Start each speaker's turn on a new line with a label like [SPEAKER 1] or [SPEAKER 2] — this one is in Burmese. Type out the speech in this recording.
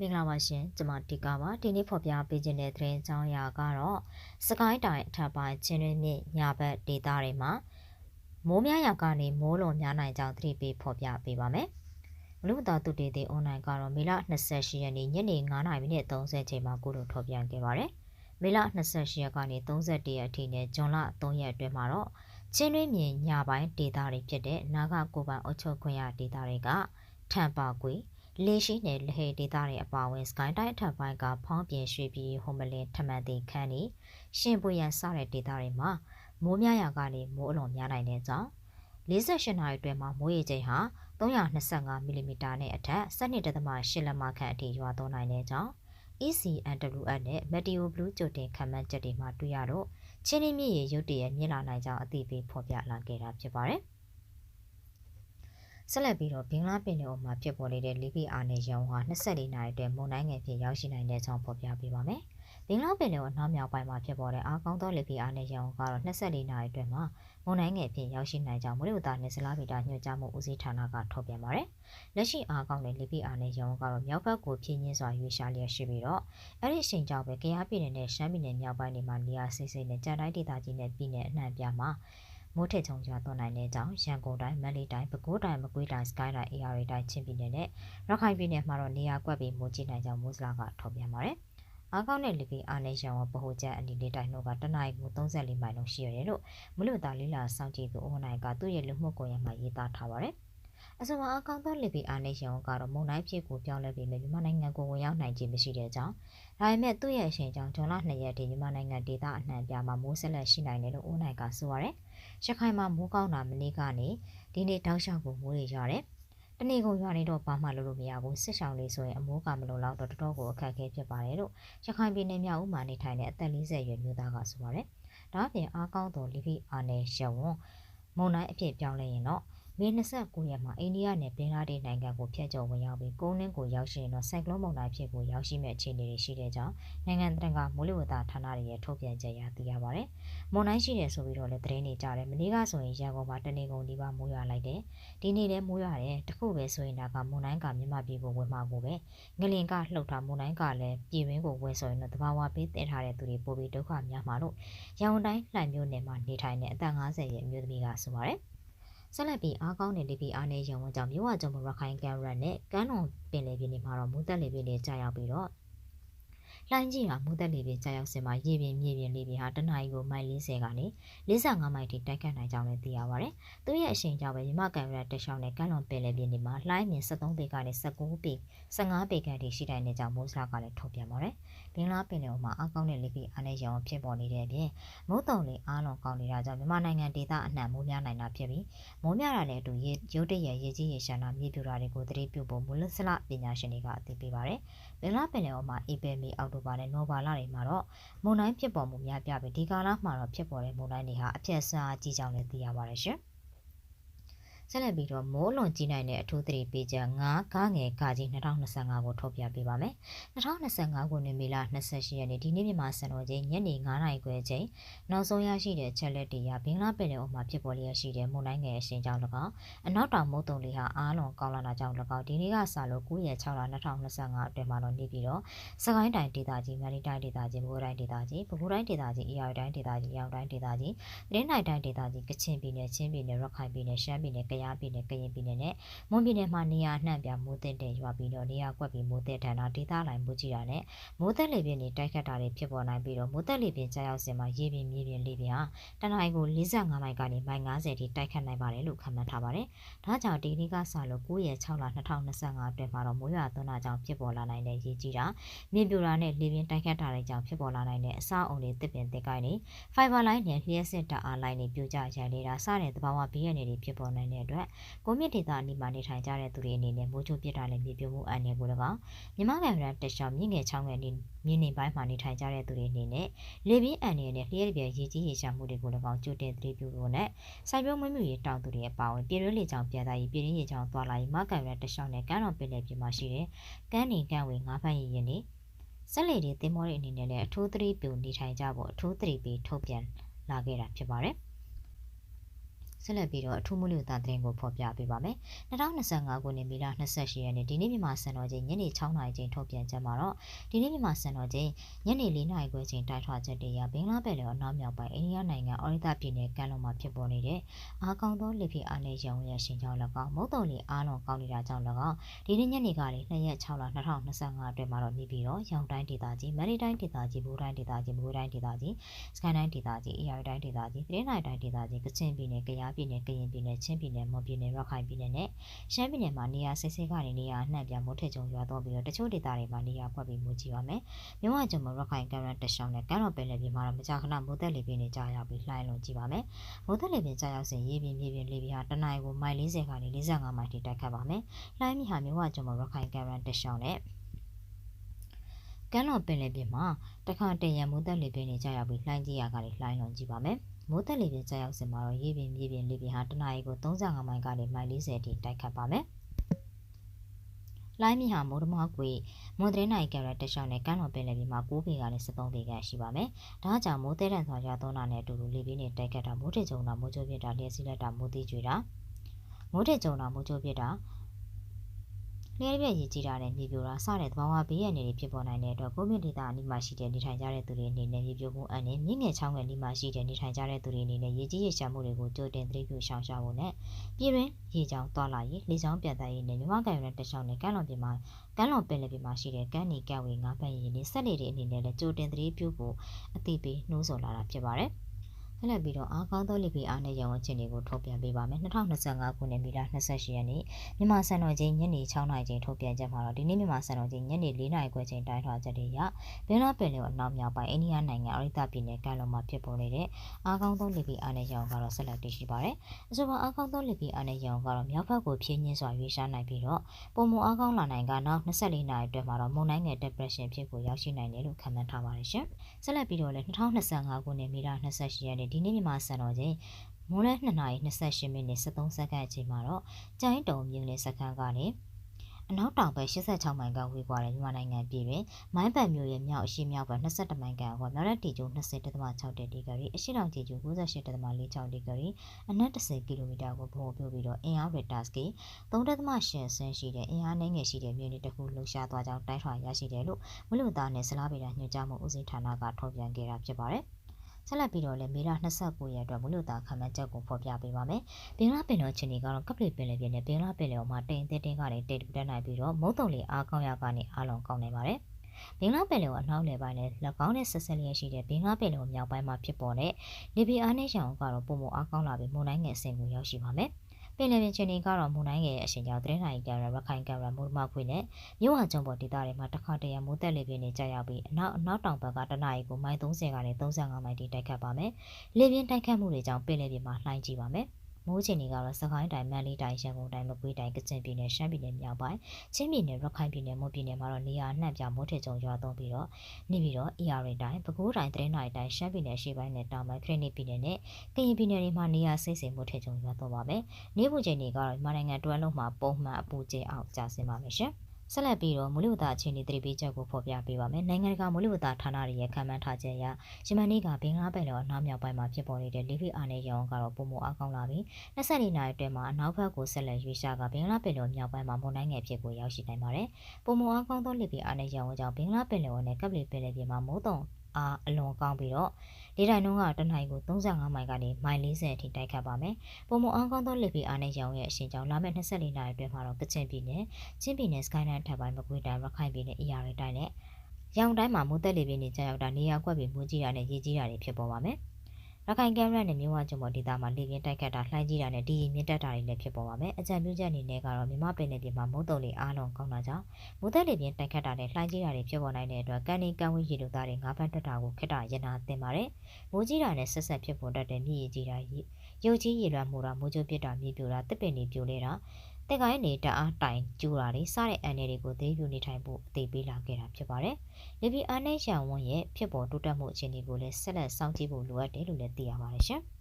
[SPEAKER 1] မင်္ဂလာပါရှင်ကျွန်မတီကာပါဒီနေ့ဖော်ပြပေးခြင်းတဲ့သတင်းအကြောင်းအရာကတော့စကိုင်းတိုင်းအထက်ပိုင်းချင်းရင်းမြစ်ညာဘက်ဒေသတွေမှာမိုးများရောက်ကနေမိုးလွန်များနိုင်ကြောင်းသတိပေးဖော်ပြပေးပါမယ်လူ့သားသူတေတေအွန်လိုင်းကတော့မေလ28ရက်နေ့ညနေ9:30မိနစ်30ချိန်မှာကိုလိုထုတ်ပြန်ခဲ့ပါတယ်မေလ28ရက်ကနေ31ရက်အထိနဲ့ဇွန်လ3ရက်အတွင်းမှာတော့ချင်းရင်းမြစ်ညာပိုင်းဒေသတွေဖြစ်တဲ့နာဂကိုပန်အုတ်ချုပ်ခွင့်ရဒေသတွေကထံပါကွေ လေရှိနယ်လဟေဒေသတွေအပါအဝင်စကိုင်းတိုင်းအထက်ပိုင်းကဖောင်းပြင်ရွှေပြည်ဟိုမလင်ထမန်တီခန်းနေရှင်ပွေရန်စတဲ့ဒေသတွေမှာမိုးများရာကနေမိုးအလွန်များနိုင်တဲ့ကြောင့်48နာရီအတွင်းမှာမိုးရေချိန်ဟာ325မီလီမီတာနဲ့အထက်12.8လက်မခန့်အထိရွာသွန်းနိုင်တဲ့ကြောင့် ECNWS နဲ့ Meteo Blue ကြိုတင်ခန့်မှန်းချက်တွေမှာတွေ့ရတော့ချင်းရင်းမြစ်ရေရုတ်တရက်မြင့်လာနိုင်ကြောင်းအသိပေးဖော်ပြလာခဲ့တာဖြစ်ပါတယ်။ ဆက်လက်ပြီးတော့ဘင်္ဂလားပင်လယ်အော်မှာဖြစ်ပေါ်နေတဲ့လီဘီအာနယ်ရုံဟာ24နာရီအတွင်းမုန်တိုင်းငယ်ဖြစ်ရောက်ရှိနိုင်တဲ့အကြောင်းဖော်ပြပေးပါမယ်။ဘင်္ဂလားပင်လယ်အော်နောက်မြောက်ပိုင်းမှာဖြစ်ပေါ်တဲ့အားကောင်းသောလီဘီအာနယ်ရုံကတော့24နာရီအတွင်းမှာမုန်တိုင်းငယ်ဖြစ်ရောက်ရှိနိုင်ကြောင်းမိုးလေဝသနဲ့ဇလားဗီတာညွှန်ကြားမှုဦးစီးဌာနကထုတ်ပြန်ပါတယ်။လက်ရှိအားကောင်းတဲ့လီဘီအာနယ်ရုံကတော့မြောက်ဘက်ကိုဖြင်းညင်းစွာရွေ့ရှားလျက်ရှိပြီးတော့အဲ့ဒီအချိန်ကြောင့်ပဲကရားပြည်နယ်နဲ့ရှမ်းပြည်နယ်မြောက်ပိုင်းတွေမှာနေရာစိစိနဲ့ကြံတိုင်းဒေသကြီးနဲ့ပြည်နယ်အနှံ့ပြားမှာ မိုးထစ်ချုံရွာသွန်းနိုင်တဲ့ကြောင့်ရန်ကုန်တိုင်းမန္တလေးတိုင်းပဲခူးတိုင်းမကွေးတိုင်းစကိုင်းတိုင်းအေရီတိုင်းချင်းပြည်နယ်နဲ့ရခိုင်ပြည်နယ်မှာတော့နေရာကွက်ပြီးမိုးကြီးနိုင်ကြောင်းမိုးစလာကထုတ်ပြန်ပါတယ်။အားကောင်းတဲ့လီပီအာနေရန်ဝဗဟိုချက်အနီလေးတိုင်းတို့ကတနအီကို34မိုင်လုံးရှိရတယ်လို့မလို့သားလေးလာစောင့်ကြည့်သူအွန်လိုင်းကသူ့ရဲ့လူမှုကွန်ရက်မှာရေးသားထားပါတယ်။ အဆိုပါအကောင့်သောလီပီအာနေရန်ကတော့မုံတိုင်းဖြစ်ကိုပြောင်းလဲပြီးမြန်မာနိုင်ငံကိုဝင်ရောက်နိုင်ခြင်းမရှိတဲ့ကြောင်းဒါပေမဲ့သူ့ရဲ့အချိန်ကြောင့်ဂျွန်လ2ရက်တည်းမြန်မာနိုင်ငံဒေသအနှံ့ပြားမှာမိုးဆက်လက်ရှိနိုင်တယ်လို့အွန်လိုင်းကဆိုပါတယ်။ရခိုင်မှာမိုးကောင်းတာမနေ့ကနေဒီနေ့တောက်လျှောက်ကိုမိုးတွေရတယ်။တနေ့ကုန်ရွာနေတော့ဘာမှလုပ်လို့မရဘူးစစ်ဆောင်လေးဆိုရင်အမိုးကမလုံလောက်တော့တော်တော်ကိုအခက်အခဲဖြစ်ပါတယ်လို့ရခိုင်ပြည်နယ်မြောက်ဦးမှာနေထိုင်တဲ့အသက်40ရွယ်မျိုးသားကဆိုပါတယ်။ဒါအပြင်အားကောင်းသောလီဖီအာနယ်ရှဝွန်မုံတိုင်းအဖြစ်ပြောင်းလဲရင်တော့ မေ29ရက်မှာအိန္ဒိယနဲ့ဘင်္ဂလားဒေ့ရှ်နိုင်ငံကိုဖျက်ကျော်ဝင်ရောက်ပြီးကုန်းလင်းကိုရောက်ရှိရင်တော့စိုက်ကလုန်းမုန်တိုင်းဖြစ်ကိုရောက်ရှိမဲ့အခြေအနေတွေရှိတဲ့ကြောင်းနိုင်ငံတကာမိုးလေဝသဌာနတွေရဲ့ထုတ်ပြန်ချက်အရသိရပါတယ်။မုန်တိုင်းရှိတယ်ဆိုပြီးတော့လည်းသတင်းတွေကြားတယ်။မနေ့ကဆိုရင်ရန်ကုန်မှာတနေကုန်ဒီပါမိုးရွာလိုက်တယ်။ဒီနေ့လည်းမိုးရွာတယ်။တခုပဲဆိုရင်ဒါကမုန်တိုင်းကမြန်မာပြည်ကိုဝင်မှာကိုပဲငလင်ကလှုပ်တာမုန်တိုင်းကလည်းပြည်ဝင်းကိုဝင်ဆိုရင်တော့တဘာဝပေးတင်ထားတဲ့သူတွေပိုပြီးဒုက္ခများမှာလို့ရန်ကုန်တိုင်းလှိုင်မြို့နယ်မှာနေထိုင်တဲ့အသက်50ရဲ့အမျိုးသမီးကဆိုပါတယ်။ ဆက်လက်ပြီးအားကောင်းတဲ့လေပြင်းအားနဲ့ရုံဝကြောင့်မြို့ဝကျုံမရခိုင်ကန်ရတ်နဲ့ကမ်းလွန်ပင်လယ်ပြင်တွေမှာတော့မူသက်လေပြင်းတွေကြာရောက်ပြီးတော့ လှိုင်းကြီးဟာမူသက်လေပြင်းကြာရောက်စင်မှာရေပြင်မြေပြင်လေပြင်းဟာတနအီကိုမိုင်40ကနေ45မိုင်ထိတိုက်ခတ်နိုင်ကြောင်းလည်းသိရပါတယ်။သူ့ရဲ့အရှိန်ကြောင့်ပဲမြမကန်ရတ်တရှောင်းနဲ့ကမ်းလွန်ပင်လယ်ပြင်တွေမှာလှိုင်းမြင့်73ပေကနေ19ပေ15ပေခန့်ထိရှိတိုင်းတဲ့ကြောင့်မိုးစလာကလည်းထုတ်ပြန်ပါတယ်။ဘင်္ဂလားပင်လယ်မှာအကောင်းတဲ့လေပြင်းအားနဲ့ရောင်ဖြစ်ပေါ်နေတဲ့အပြင်မုတ်တုံလေးအားလုံးကောင်းနေတာကြောင့်မြန်မာနိုင်ငံဒေသအနှံ့မိုးများနိုင်တာဖြစ်ပြီးမိုးများတာနဲ့အတူရေရုတ်တရက်ရေကြီးရေရှမ်းတာမြေပြူတာတွေကိုသတိပြုဖို့မူလစလပညာရှင်တွေကအသိပေးပါတယ်။ဘင်္ဂလားပင်လယ်မှာအေပယ်မီအောက်တိုဘာနဲ့နိုဘာလတွေမှာတော့မုန်တိုင်းဖြစ်ပေါ်မှုများပြပြီးဒီကာလမှာတော့ဖြစ်ပေါ်တဲ့မုန်တိုင်းတွေဟာအပြည့်အစုံကြီးကြောင်းလည်းသိရပါတယ်ရှင်။ ဆက်လက်ပြီးတော့မိုးလွန်ကြီးနိုင်တဲ့အထူးသတိပေးချက်9ကားငယ်ကာကြီး2025ကိုထုတ်ပြပေးပါမယ်။2025ခုနှစ်မေလ28ရက်နေ့ဒီနေ့မြန်မာစံတော်ချိန်ညနေ9:00နာရီခွဲချိန်နောက်ဆုံးရရှိတဲ့ချက်လက်တွေရဘင်္ဂလားပင်လယ်အော်မှာဖြစ်ပေါ်လျက်ရှိတဲ့မုန်တိုင်းငယ်အရှင်ကြောင့်၎င်းအနောက်တောင်မုတ်တုံလေးဟာအားလုံးကောင်းလာတာကြောင့်၎င်းဒီနေ့ကစလို့9ရက်6လ2025အတွင်းမှာတော့နေပြီးတော့စကိုင်းတိုင်းဒေသကြီးမြရီတိုင်းဒေသကြီးမိုးတိုင်းဒေသကြီးပဲခူးတိုင်းဒေသကြီးအေရီတိုင်းဒေသကြီးရောင်တိုင်းဒေသကြီးတင်းနိုင်တိုင်းဒေသကြီးကချင်ပြည်နယ်ချင်းပြည်နယ်ရခိုင်ပြည်နယ်ရှမ်းပြည်နယ်ကယားပြည်နယ်ကရင်ပြည်နယ်နဲ့မွန်ပြည်နယ်မှာနေရာနှံ့ပြမိုးသက်တဲ့ရွာပြီးတော့နေရာကွက်ပြီးမိုးသက်ထန်တာဒေသလိုင်းမိုးကြီးတာနဲ့မိုးသက်လေပြင်းတွေတိုက်ခတ်တာတွေဖြစ်ပေါ်နိုင်ပြီးတော့မိုးသက်လေပြင်းကြားရောက်စင်မှာရေပြင်မြေပြင်လေပြင်းဟာတနအီကို45မိုင်ကနေမိုင်90ထိတိုက်ခတ်နိုင်ပါတယ်လို့ခန့်မှန်းထားပါတယ်။ဒါကြောင့်ဒီနေ့ကစလို့9ရက်6လ2025အတွင်းမှာတော့မိုးရွာသွန်းတာကြောင့်ဖြစ်ပေါ်လာနိုင်တဲ့ရေကြီးတာမြေပြိုတာနဲ့လေပြင်းတိုက်ခတ်တာတွေကြောင့်ဖြစ်ပေါ်လာနိုင်တဲ့အဆောက်အုံတွေတစ်ပင်တစ်ကိုင်းတွေဖိုင်ဘာလိုင်းနဲ့လျှက်စစ်တာအားလိုင်းတွေပြိုကျရန်နေတာစတဲ့သဘာဝဘေးရန်တွေဖြစ်ပေါ်နိုင်တဲ့အတွက်ကိုမြင့်ဒေသအနီးမှာနေထိုင်ကြတဲ့သူတွေအနေနဲ့မိုးချိုးပြစ်တာနဲ့မြေပြိုမှုအန္တရာယ်ကို၎င်းမြမကန်ရန်တက်ရှောင်းမြင့်ငယ်ချောင်းငယ်နေမြင်းနေပိုင်းမှာနေထိုင်ကြတဲ့သူတွေအနေနဲ့လေပြင်းအန္တရာယ်နဲ့လျှက်ပြည့်ရေကြီးရေရှာမှုတွေကို၎င်းကြိုတင်သတိပြုဖို့နဲ့စိုက်ပျိုးမွေးမြူရေးတောင်သူတွေအပါအဝင်ပြည်တွင်းလေကြောင်းပြန်သားရေးပြည်ရင်းရေကြောင်းသွားလာရေးမကန်ရန်တက်ရှောင်းနဲ့ကမ်းတော်ပင်လယ်ပြင်မှာရှိတဲ့ကမ်းနေကမ်းဝေငါးဖမ်းရည်ရင်တွေဆက်လေတွေတင်မောတွေအနေနဲ့လည်းအထူးသတိပြုနေထိုင်ကြဖို့အထူးသတိပေးထုတ်ပြန်လာခဲ့တာဖြစ်ပါတယ်။ ဆက်လက်ပြီးတော့အထူးမူလတာသတင်းကိုဖော်ပြပေးပါမယ်။2025ခုနှစ်မေလ28ရက်နေ့ဒီနေ့မြန်မာစံတော်ချိန်ညနေ6နာရီချိန်ထုတ်ပြန်ချက်မှာတော့ဒီနေ့မြန်မာစံတော်ချိန်ညနေ4နာရီခွဲချိန်တိုက်ထွာချက်တွေရဘင်္ဂလားပယ်လယ်အနောက်မြောက်ပိုင်းအိန္ဒိယနိုင်ငံအော်ရီတာပြည်နယ်ကမ်းလွန်မှာဖြစ်ပေါ်နေတဲ့အားကောင်းသောလေပြင်းအားနည်းရုံရဲ့ရှင်ကြောင့်၎င်းမုတ်တုံလီအားလုံးကောင်းနေတာကြောင့်၎င်းဒီနေ့ညနေကလေ2ရက်6လ2025အတွင်းမှာတော့နေပြီးတော့ရောင်တိုင်းဒေသကြီးမန်နီတိုင်းဒေသကြီးဘူတိုင်းဒေသကြီးမကွေးတိုင်းဒေသကြီးစကိုင်းတိုင်းဒေသကြီးအေရတိုင်းဒေသကြီးပြည်နယ်တိုင်းဒေသကြီးကချင်ပြည်နယ်ကယားပြည်နယ်ကရင်ပြည်နယ်ချင်းပြည်နယ်မွန်ပြည်နယ်ရခိုင်ပြည်နယ်နဲ့ရှမ်းပြည်နယ်မှာနေရာစိတ်စိတ်ကနေနေရာအနှံ့ပြမိုးထစ်ကြုံရွာတော့ပြီးတော့တချို့ဒေသတွေမှာနေရာဖွက်ပြီးမိုးကြီးပါမယ်။မြဝကျုံမရခိုင်ကမ်းရတရှောင်းနဲ့ကမ်းတော်ပင်လယ်ပြင်မှာတော့မကြာခဏမိုးသက်လေပြင်းတွေကြာရောက်ပြီးလှိုင်းလုံးကြီးပါမယ်။မိုးသက်လေပြင်းကြာရောက်စဉ်ရေပြင်းမြေပြင်းလေပြင်းဟာတနင်္ဂနွေကိုမိုင်40ကနေ45မိုင်ထိတိုက်ခတ်ပါမယ်။လှိုင်းမြဟာမြဝကျုံမရခိုင်ကမ်းရတရှောင်းနဲ့ကမ်းလွန်ပင်လယ်ပြင်မှာတခါတရံမိုးသက်လေပြင်းတွေကြာရောက်ပြီးလှိုင်းကြီးရာကလည်းလှိုင်းလုံးကြီးပါမယ်။ မိုးသက်လေပြင်းကျရောက်စင်မှာတော့ရေပြင်မြေပြင်လေပြင်းဟာတနအီကို35မိုင်ကနေမိုင်40အထိတိုက်ခတ်ပါမယ်။လိုင်းမီဟာမိုးတမကွေမွန်ဒရနိုင်ကရက်တရှောင်းနဲ့ကမ်းတော်ပင်လယ်ပြင်မှာ9ပေကနေ73ပေခန့်ရှိပါမယ်။ဒါကြောင့်မိုးတဲတန်စွာရွာသွန်းတာနဲ့အတူတူလေပြင်းတွေတိုက်ခတ်တာမိုးထစ်ကြုံတာမိုးကြိုးပြတာလျှက်စီးလက်တာမိုးသေးကျွေတာမိုးထစ်ကြုံတာမိုးကြိုးပြတာ လျှက်ပြည့်ရည်ကြီးတာနဲ့မြေပြိုတာစတဲ့သဘာဝဘေးရန်တွေဖြစ်ပေါ်နိုင်တဲ့အတွက်ကိုမြင့်ဒေသအနီးမှာရှိတဲ့နေထိုင်ကြတဲ့သူတွေအနေနဲ့မြေပြိုမှုအန်နဲ့မြင့်ငယ်ချောင်းငယ်အနီးမှာရှိတဲ့နေထိုင်ကြတဲ့သူတွေအနေနဲ့ရေကြီးရေရှာမှုတွေကိုကြိုတင်သတိပြုရှောင်ရှားဖို့နဲ့ပြည်တွင်းရေကြောင်းသွားလာရေးလေကြောင်းပြတ်သားရေးနဲ့မြမကန်ရတဲ့တခြားနဲ့ကမ်းလွန်ပြင်မှာကမ်းလွန်ပင်လယ်ပြင်မှာရှိတဲ့ကမ်းနီကဝေငါးဖက်ရည်နဲ့ဆက်လေတွေအနေနဲ့လည်းကြိုတင်သတိပြုဖို့အသိပေးနှိုးဆော်လာတာဖြစ်ပါတယ်။ ဆက်လက်ပြီးတော့အားကောင်းသောလိပီအားနဲ့ရောင်းဝယ်ခြင်းတွေကိုထုတ်ပြန်ပေးပါမယ်2025ခုနှစ်မီလ28ရက်နေ့မြန်မာစံတော်ချိန်ညနေ6နာရီချိန်ထုတ်ပြန်ချက်မှာတော့ဒီနေ့မြန်မာစံတော်ချိန်ညနေ4နာရီခွဲချိန်တိုင်းထွာချက်တွေရဘင်္ဂလားပင်လယ်အနောက်မြောက်ပိုင်းအိန္ဒိယနိုင်ငံအရိတပြည်နယ်ကမ်းလွန်မှာဖြစ်ပေါ်နေတဲ့အားကောင်းသောလိပီအားနဲ့ရောင်းကတော့ဆက်လက်တည်ရှိပါတယ်အဆိုပါအားကောင်းသောလိပီအားနဲ့ရောင်းကတော့မြောက်ဘက်ကိုဖြင်းညင်းစွာရွေးရှားနိုင်ပြီးတော့ပုံမအားကောင်းလာနိုင်ကနောက်24နာရီအတွင်းမှာတော့မုန်တိုင်းငယ် depression ဖြစ်ကိုရောက်ရှိနိုင်တယ်လို့ခန့်မှန်းထားပါတယ်ရှင်ဆက်လက်ပြီးတော့လည်း2025ခုနှစ်မီလ28ရက်နေ့ဒီနေ့မြန်မာစံတော်ချိန်မိုးလ2နာရီ28မိနစ်73စက္ကန့်အချိန်မှာတော့ကျိုင်းတုံမြင်းလေးစက္ကန့်ကနေအနောက်တောင်ဘက်86မိုင်ကဝေးကွာတဲ့မြန်မာနိုင်ငံပြည်တွင်မိုင်းပတ်မြို့ရဲ့မြောက်အရှေ့မြောက်ဘက်22မိုင်ကန်ကွာမြောက်ရက်တီကျို20.6ဒီဂရီအရှေ့တောင်တီကျို98.46ဒီဂရီအနက်10ကီလိုမီတာကိုဗဟိုပြုပြီးတော့အင်အားရတာစကီ3.8ဆင်းရှိတဲ့အင်အားနှိမ့်ငယ်ရှိတဲ့မြို့နယ်တစ်ခုလှုပ်ရှားသွားကြောင်းတိုင်းထွာရရှိတယ်လို့မလူသားနဲ့ဇလားဗေဒညွှန်ကြားမှုဦးစီးဌာနကထုတ်ပြန်ခဲ့တာဖြစ်ပါတယ်။ ဆက်လက်ပြီးတော့လည်းမေလ29ရက်အတွက်မလို့တာခံမှန်းချက်ကိုဖော်ပြပေးပါမယ်။ဘင်္ဂလားပင်လယ်ချင်းတွေကတော့ကပလီပင်လယ်ပြင်နဲ့ဘင်္ဂလားပင်လယ်မှာတိမ်တင်းတင်းကနေတိတ်တက်နိုင်ပြီးတော့မုတ်တုံလေးအားကောင်းရကနေအားလုံးကောင်းနိုင်ပါတယ်။ဘင်္ဂလားပင်လယ်အနောက်လယ်ပိုင်းနဲ့၎င်းနဲ့ဆက်ဆက်လျက်ရှိတဲ့ဘင်္ဂလားပင်လယ်မြောက်ပိုင်းမှာဖြစ်ပေါ်တဲ့လေပြင်းအားနည်းရောင်ကတော့ပုံမအားကောင်းလာပြီးမုန်တိုင်းငယ်အဆင့်ကိုရောက်ရှိပါမယ်။ ပင်လယ်ပြင်ချင်းတွေကတော့မုန်တိုင်းရဲ့အရှင်ကြောင့်သတင်းနိုင်ကင်မရာရခိုင်ကင်မရာမိုးမခွေနဲ့မြို့ဟာကျုံပေါ်ဒေသတွေမှာတစ်ခါတရံမိုးတက်လေပြင်းတွေကြာရောက်ပြီးအနောက်အနောက်တောင်ဘက်ကတနအီကိုမိုင်30ကနေ35မိုင်ထိတိုက်ခတ်ပါမယ်။လေပြင်းတိုက်ခတ်မှုတွေကြောင့်ပင်လယ်ပြင်မှာလှိုင်းကြီးပါမယ်။ မိုးချိန်တွေကတော့စကိုင်းတိုင်းမန္တလေးတိုင်းရန်ကုန်တိုင်းမကွေးတိုင်းကချင်ပြည်နယ်ရှမ်းပြည်နယ်မြောက်ပိုင်းချင်းပြည်နယ်ရခိုင်ပြည်နယ်မွန်ပြည်နယ်မှာတော့နေရာနှံ့ပြမိုးထစ်ကြုံရွာသွန်းပြီးတော့နေပြီးတော့ ER တိုင်းပဲခူးတိုင်းတရင်တိုင်းတိုင်းရှမ်းပြည်နယ်ရှေ့ပိုင်းနဲ့တောင်ပိုင်းခရစ်နီပြည်နယ်နဲ့ကရင်ပြည်နယ်တွေမှာနေရာစိတ်စိမ်မိုးထစ်ကြုံရွာသွန်းပါမယ်။နေပူချိန်တွေကတော့မြန်မာနိုင်ငံတွဲလုံးမှာပုံမှန်အပူချိန်အောက်ကျဆင်းပါမယ်ရှင်။ ဆက်လက်ပြီးတော့မူလဝတ္တအခြေအနေသတိပေးချက်ကိုဖော်ပြပေးပါမယ်။နိုင်ငံတကာမူလဝတ္တဌာနတွေရဲ့ခံမှန်းထားချက်အရယမန်နေ့ကဘင်္ဂလားပင်လယ်အနောက်မြောက်ပိုင်းမှာဖြစ်ပေါ်နေတဲ့လေဖိအားနည်းရောင်ကတော့ပုံမအားကောင်းလာပြီး24နာရီအတွင်းမှာအနောက်ဘက်ကိုဆက်လက်ရွေ့ရှားကဘင်္ဂလားပင်လယ်မြောက်ပိုင်းမှာမုန်တိုင်းငယ်ဖြစ်ကိုရောက်ရှိနိုင်ပါတယ်။ပုံမအားကောင်းသောလေဖိအားနည်းရောင်ကြောင့်ဘင်္ဂလားပင်လယ်နဲ့ကပ်ပလီပင်လယ်ပြင်မှာမိုးတုံ အားအလွန်ကောင်းပြီးတော့လေတိုင်နှုန်းကတနိုင်ကို35မိုင်ကနေမိုင်40အထိတိုက်ခတ်ပါမယ်။ပုံမအောင်ကောင်းသောလေပီအားနဲ့ရောင်ရဲ့အရှင်ကြောင့်လာမယ့်24နာရီအတွင်းမှာတော့ကချင်ပြည်နယ်၊ချင်းပြည်နယ်၊စကိုင်းတိုင်းထပ်ပိုင်းမကွေးတိုင်း၊ရခိုင်ပြည်နယ်၊အေရရီတိုင်းနဲ့ရောင်တိုင်းမှာမိုးသက်လေပြင်းတွေကြာရောက်တာနေရာကွက်ပြီးမူးကြီးတာနဲ့ရေကြီးတာတွေဖြစ်ပေါ်ပါမယ်။ ရခိုင်ကမ်းရိုးနဲ့မြို့ဝကျုံပေါ်ဒေသမှာလေပြင်းတိုက်ခတ်တာလှိုင်းကြီးတာနဲ့ဒီမြင့်တက်တာတွေလည်းဖြစ်ပေါ်ပါမယ်။အကြံပြုချက်အနေနဲ့ကတော့မြမပင်နယ်ပြည်မှာမိုးတုံလေးအားလုံးကောင်းတာကြောင့်မိုးသက်လေပြင်းတိုက်ခတ်တာနဲ့လှိုင်းကြီးတာတွေဖြစ်ပေါ်နိုင်တဲ့အတွက်ကန်ဒီကမ်းဝေးရေလူသားတွေငါးဖက်တက်တာကိုခက်တာရနာတင်ပါတယ်။မိုးကြီးတာနဲ့ဆက်ဆက်ဖြစ်ပေါ်တတ်တဲ့မြည်ရည်ကြီးတာရုပ်ကြီးရေလွှမ်းမှုတာမိုးကြိုးပစ်တာမြေပြိုတာတစ်ပင်တွေပြိုလဲတာ တက်ကိုင်းနေတအားတိုင်ကျူတာတွေစတဲ့အန်တွေကိုသိပြနေထိုင်ဖို့အသေးပေးလာခဲ့တာဖြစ်ပါတယ်။လေပြင်းအားနဲ့ရှောင်ဝန်းရဲ့ဖြစ်ပေါ်တိုးတက်မှုအခြေအနေကိုလည်းဆက်လက်စောင့်ကြည့်ဖို့လိုအပ်တယ်လို့လည်းသိရပါတယ်ရှင်။